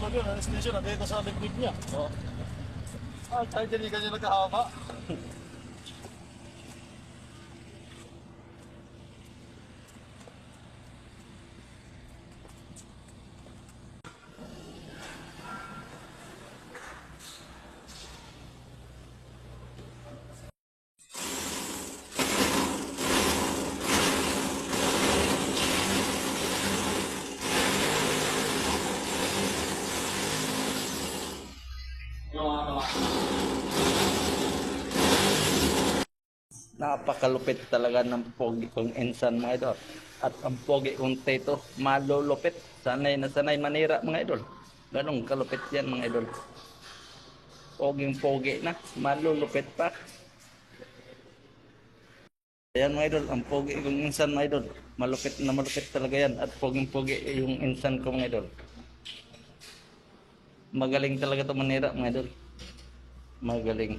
mahulog yun. Anesthesia na dito sa dibdib niya. Oh. Ah, tayo din yung ganyan nagkahaba. Napakalupit talaga ng pogi kong insan mga idol. At ang pogi kong teto, malulupit. Sanay na sanay manira mga idol. Ganong kalupit yan mga idol. Poging pogi na, malulupit pa. Ayan mga idol, ang pogi kong insan mga idol. Malupit na malupit talaga yan. At poging pogi yung insan ko mga idol. Magaling talaga to manira mga idol. Magaling.